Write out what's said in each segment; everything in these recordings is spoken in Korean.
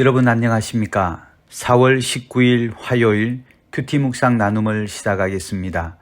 여러분 안녕하십니까? 4월 19일 화요일 큐티 묵상 나눔을 시작하겠습니다.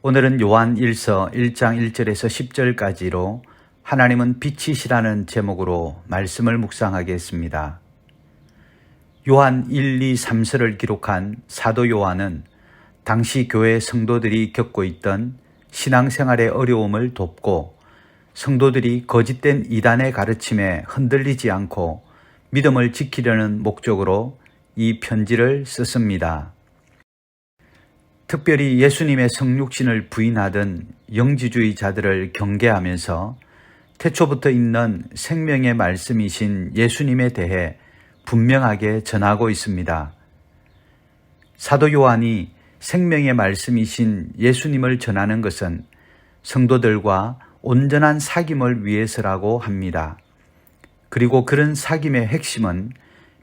오늘은 요한 1서 1장 1절에서 10절까지로 하나님은 빛이시라는 제목으로 말씀을 묵상하겠습니다. 요한 1, 2, 3서를 기록한 사도 요한은 당시 교회 성도들이 겪고 있던 신앙생활의 어려움을 돕고 성도들이 거짓된 이단의 가르침에 흔들리지 않고 믿음을 지키려는 목적으로 이 편지를 썼습니다. 특별히 예수님의 성육신을 부인하던 영지주의자들을 경계하면서 태초부터 있는 생명의 말씀이신 예수님에 대해 분명하게 전하고 있습니다. 사도 요한이 생명의 말씀이신 예수님을 전하는 것은 성도들과 온전한 사귐을 위해서라고 합니다. 그리고 그런 사귐의 핵심은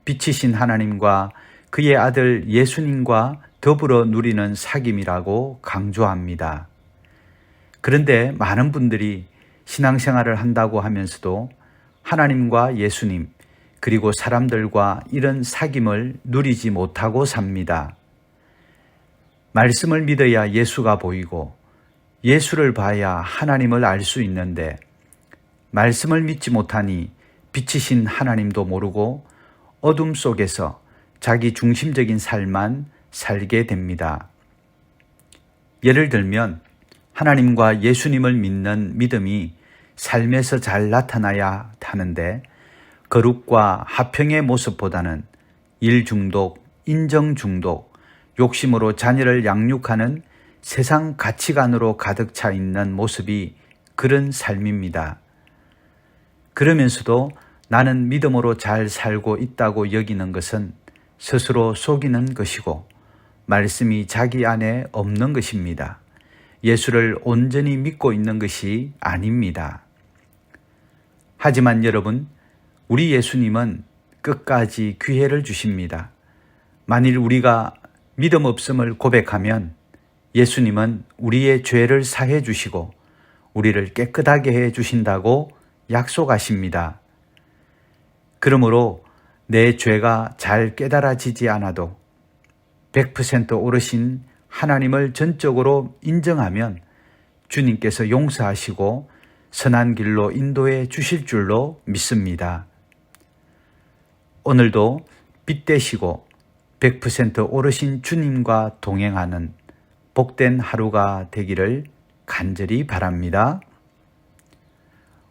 빛이신 하나님과 그의 아들 예수님과 더불어 누리는 사귐이라고 강조합니다. 그런데 많은 분들이 신앙생활을 한다고 하면서도 하나님과 예수님, 그리고 사람들과 이런 사귐을 누리지 못하고 삽니다. 말씀을 믿어야 예수가 보이고 예수를 봐야 하나님을 알 수 있는데 말씀을 믿지 못하니 빛이신 하나님도 모르고 어둠 속에서 자기 중심적인 삶만 살게 됩니다. 예를 들면 하나님과 예수님을 믿는 믿음이 삶에서 잘 나타나야 하는데 거룩과 화평의 모습보다는 일 중독, 인정 중독, 욕심으로 자녀를 양육하는 세상 가치관으로 가득 차 있는 모습이 그런 삶입니다. 그러면서도 나는 믿음으로 잘 살고 있다고 여기는 것은 스스로 속이는 것이고 말씀이 자기 안에 없는 것입니다. 예수를 온전히 믿고 있는 것이 아닙니다. 하지만 여러분, 우리 예수님은 끝까지 기회를 주십니다. 만일 우리가 믿음 없음을 고백하면 예수님은 우리의 죄를 사해 주시고 우리를 깨끗하게 해 주신다고 약속하십니다. 그러므로 내 죄가 잘 깨달아지지 않아도 100% 오르신 하나님을 전적으로 인정하면 주님께서 용서하시고 선한 길로 인도해 주실 줄로 믿습니다. 오늘도 빛 되시고 100% 오르신 주님과 동행하는 복된 하루가 되기를 간절히 바랍니다.